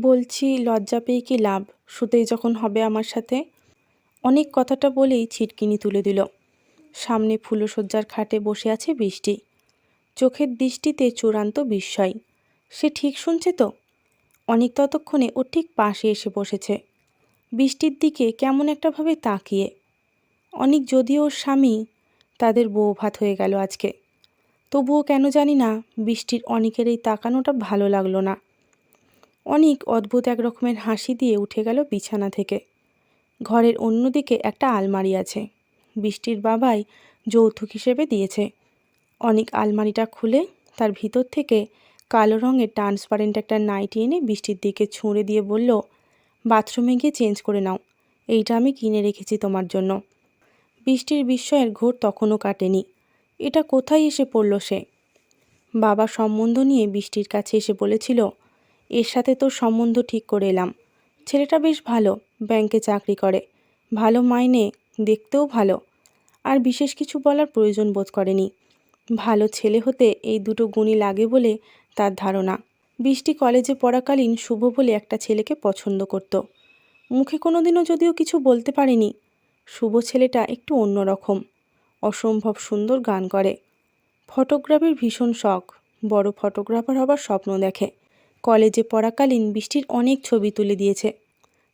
বলছি, লজ্জা পেয়ে কি লাভ? শুতেই যখন হবে আমার সাথে? অনেক কথাটা বলেই ছিটকিনি তুলে দিল। সামনে ফুলশয্যার খাটে বসে আছে বৃষ্টি। চোখের দৃষ্টিতে চূড়ান্ত বিস্ময়। সে ঠিক শুনছে তো? অনেক ততক্ষণে ও ঠিক পাশে এসে বসেছে। বৃষ্টির দিকে কেমন একটাভাবে তাকিয়ে। অনেক যদিও ওর স্বামী, তাদের বউ ভাত হয়ে গেল আজকে। তবুও কেন জানি না, বৃষ্টির অনেকের এই তাকানোটা ভালো লাগল না। অনেক অদ্ভুত এক রকমের হাসি দিয়ে উঠে গেল বিছানা থেকে। ঘরের অন্যদিকে একটা আলমারি আছে। বৃষ্টির বাবাই যৌতুক হিসেবে দিয়েছে। অনেক আলমারিটা খুলে তার ভিতর থেকে কালো রঙের ট্রান্সপারেন্ট একটা নাইটি এনে বৃষ্টির দিকে ছুঁড়ে দিয়ে বলল, বাথরুমে গিয়ে চেঞ্জ করে নাও। এইটা আমি কিনে রেখেছি তোমার জন্য। বৃষ্টির বিস্ময়ের ঘোর তখনও কাটেনি। এটা কোথায় এসে পড়ল সে? বাবা সম্বন্ধ নিয়ে বৃষ্টির কাছে এসে বলেছিল এর সাথে তোর সম্বন্ধ ঠিক করে এলাম। ছেলেটা বেশ ভালো, ব্যাংকে চাকরি করে। ভালো মাইনে, দেখতেও ভালো। আর বিশেষ কিছু বলার প্রয়োজন বোধ করেনি। ভালো ছেলে হতে এই দুটো গুণই লাগে বলে তার ধারণা। বৃষ্টি কলেজে পড়াকালীন শুভ বলে একটা ছেলেকে পছন্দ করত। মুখে কোনোদিনও যদিও কিছু বলতে পারেনি। শুভ ছেলেটা একটু অন্যরকম অসম্ভব সুন্দর গান করে। ফটোগ্রাফির ভীষণ শখ। বড় ফটোগ্রাফার হবার স্বপ্ন দেখে। কলেজে পড়াকালীন বৃষ্টির অনেক ছবি তুলে দিয়েছে।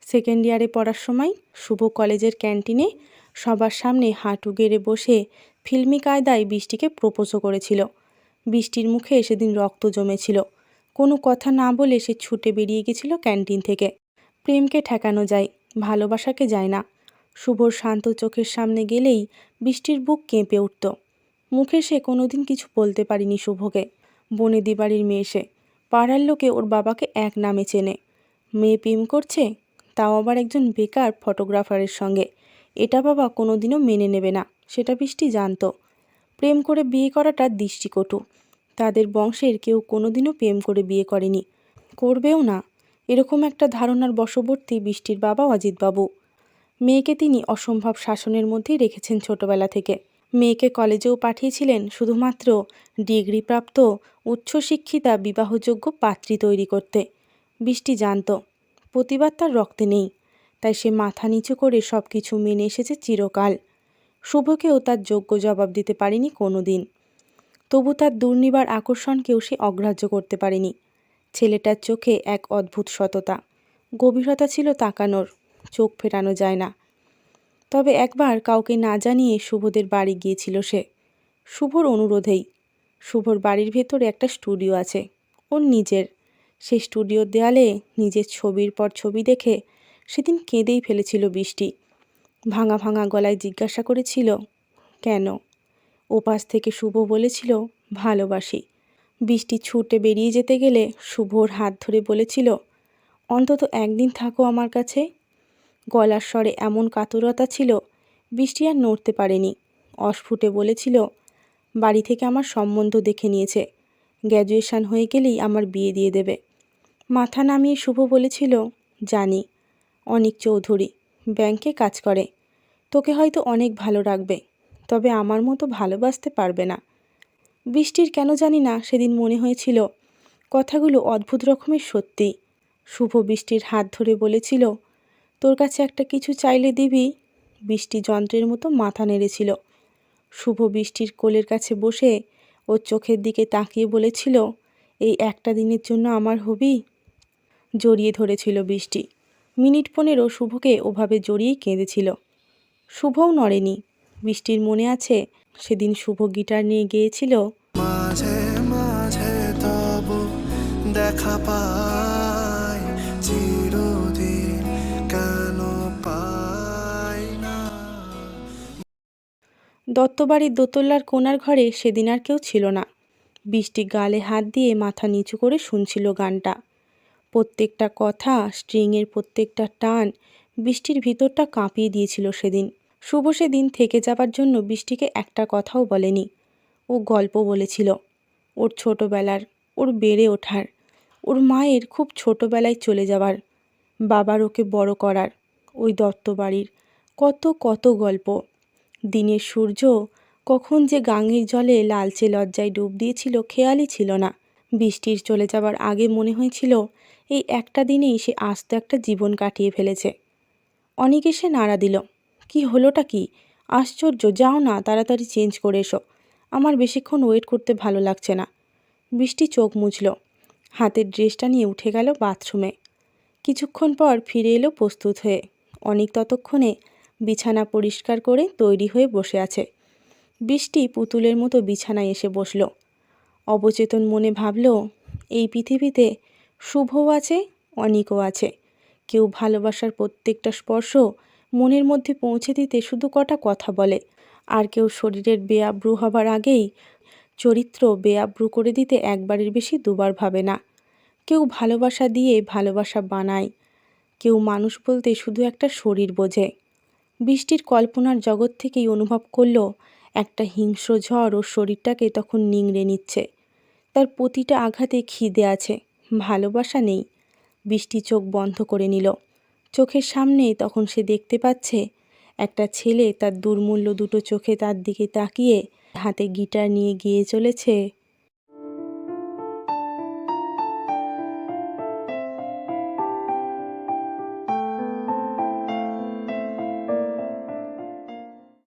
সেকেন্ড ইয়ারে পড়ার সময় শুভ কলেজের ক্যান্টিনে সবার সামনে হাঁটু গেড়ে বসে ফিল্মি কায়দায় বৃষ্টিকে প্রপোজও করেছিল। বৃষ্টির মুখে সেদিন রক্ত জমেছিল। কোনো কথা না বলে সে ছুটে বেরিয়ে গেছিল ক্যান্টিন থেকে। প্রেমকে ঠেকানো যায়, ভালোবাসাকে যায় না। শুভর শান্ত চোখের সামনে গেলেই বৃষ্টির বুক কেঁপে উঠত। মুখে সে কোনোদিন কিছু বলতে পারিনি শুভকে। বনেদি বাড়ির মেয়ে সে। পাড়ার লোকে ওর বাবাকে এক নামে চেনে। মেয়ে প্রেম করছে, তাও আবার একজন বেকার ফটোগ্রাফারের সঙ্গে। এটা বাবা কোনোদিনও মেনে নেবে না, সেটা বৃষ্টি জানতো। প্রেম করে বিয়ে করাটা দৃষ্টিকটু। তাদের বংশের কেউ কোনোদিনও প্রেম করে বিয়ে করেনি। করবেও না। এরকম একটা ধারণার বশবর্তী বৃষ্টির বাবা অজিতবাবু। মেয়েকে তিনি অসম্ভব শাসনের মধ্যেই রেখেছেন ছোটবেলা থেকে। মেয়েকে কলেজেও পাঠিয়েছিলেন শুধুমাত্র ডিগ্রিপ্রাপ্ত উচ্চশিক্ষিতা বিবাহযোগ্য পাত্রী তৈরি করতে। বৃষ্টি জানত, প্রতিবাদ তার রক্তে নেই, তাই সে মাথা নিচু করে সব কিছু মেনে এসেছে চিরকাল। শুভকেও তার যোগ্য জবাব দিতে পারেনি কোনো দিন তবু তার দুর্নিবার আকর্ষণকেও সে অগ্রাহ্য করতে পারেনি। ছেলেটার চোখে এক অদ্ভুত সততা, গভীরতা ছিল তাকানোর, চোখ ফেরানো যায় না। তবে একবার কাউকে না জানিয়ে শুভদের বাড়ি গিয়েছিল সে। শুভর অনুরোধেই। শুভর বাড়ির ভেতরে একটা স্টুডিও আছে, ওর নিজের। সেই স্টুডিওর দেয়ালে নিজের ছবির পর ছবি দেখে সেদিন কেঁদেই ফেলেছিল বৃষ্টি। ভাঙা ভাঙা গলায় জিজ্ঞাসা করেছিল, কেন? ওপাশ থেকে শুভ বলেছিল, ভালোবাসি। বৃষ্টি ছুটে বেরিয়ে যেতে গেলে শুভর হাত ধরে বলেছিল, অন্তত একদিন থাকো আমার কাছে গলার স্বরে এমন কাতরতা ছিল, বৃষ্টি আর নড়তে পারেনি। অস্ফুটে বলেছিল, বাড়ি থেকে আমার সম্বন্ধ দেখে নিয়েছে। গ্র্যাজুয়েশান হয়ে গেলেই আমার বিয়ে দিয়ে দেবে। মাথা নামিয়ে শুভ বলেছিল, জানি, অনিক চৌধুরী, ব্যাংকে কাজ করে। তোকে হয়তো অনেক ভালো রাখবে, তবে আমার মতো ভালোবাসতে পারবে না। বৃষ্টির কেন জানি না সেদিন মনে হয়েছিল, কথাগুলো অদ্ভুত রকমের সত্যি। শুভ বৃষ্টির হাত ধরে বলেছিল তোর কাছে একটা কিছু চাইলে দিবি? বৃষ্টি যন্ত্রের মতো মাথা নেড়েছিল। শুভ বৃষ্টির কোলের কাছে বসে ওর চোখের দিকে তাকিয়ে বলেছিল, এই একটা দিনের জন্য আমার হবি? জড়িয়ে ধরেছিল বৃষ্টি। মিনিট পনেরো শুভকে ওভাবে জড়িয়েই কেঁদেছিল। শুভও নড়েনি। বৃষ্টির মনে আছে, সেদিন শুভ গিটার নিয়ে গিয়েছিল। দেখা পাই দত্তবাড়ির দোতলার কোনার ঘরে সেদিন আর কেউ ছিল না। বৃষ্টি গালে হাত দিয়ে মাথা নিচু করে শুনছিল গানটা। প্রত্যেকটা কথা, স্ট্রিংয়ের প্রত্যেকটা টান বৃষ্টির ভিতরটা কাঁপিয়ে দিয়েছিল সেদিন। শুভ সেদিন থেকে যাবার জন্য বৃষ্টিকে একটা কথাও বলেনি। ও গল্প বলেছিল, ওর ছোটোবেলার, ওর বেড়ে ওঠার, ওর মায়ের খুব ছোটোবেলায় চলে যাবার, বাবার ওকে বড় করার, ওই দত্ত বাড়ির কত কত গল্প। দিনের সূর্য কখন যে গাঙের জলে লালচে লজ্জায় ডুব দিয়েছিল খেয়ালই ছিল না। বৃষ্টির চলে যাবার আগে মনে হয়েছিল, এই একটা দিনেই সে আস্ত একটা জীবন কাটিয়ে ফেলেছে। অনেক এসে নাড়া দিল, কি হলোটা কি? আশ্চর্য, যাও না, তাড়াতাড়ি চেঞ্জ করে এসো। আমার বেশিক্ষণ ওয়েট করতে ভালো লাগছে না। বৃষ্টি চোখ মুছল, হাতের ড্রেসটা নিয়ে উঠে গেল বাথরুমে। কিছুক্ষণ পর ফিরে এলো প্রস্তুত হয়ে। অনেক ততক্ষণে বিছানা পরিষ্কার করে তৈরি হয়ে বসে আছে। বৃষ্টি পুতুলের মতো বিছানায় এসে বসল। অবচেতন মনে ভাবল, এই পৃথিবীতে শুভও আছে, অনিকও আছে। কেউ ভালোবাসার প্রত্যেকটা স্পর্শ মনের মধ্যে পৌঁছে দিতে শুধু কটা কথা বলে। আর কেউ শরীরের বেআব্রু হবার আগেই চরিত্র বেআব্রু করে দিতে একবারের বেশি দুবার ভাবে না। কেউ ভালোবাসা দিয়ে ভালোবাসা বানায়। কেউ মানুষ বলতে শুধু একটা শরীর বোঝে। বৃষ্টির কল্পনার জগৎ থেকেই অনুভব করল, একটা হিংস্র ঝড় ওর শরীরটাকে তখন নিংড়ে নিচ্ছে। তার প্রতিটা আঘাতে খিদে আছে, ভালোবাসা নেই। বৃষ্টি চোখ বন্ধ করে নিল। চোখের সামনে তখন সে দেখতে পাচ্ছে, একটা ছেলে তার দুর্মূল্য দুটো চোখে তার দিকে তাকিয়ে হাতে গিটার নিয়ে গিয়ে চলেছে।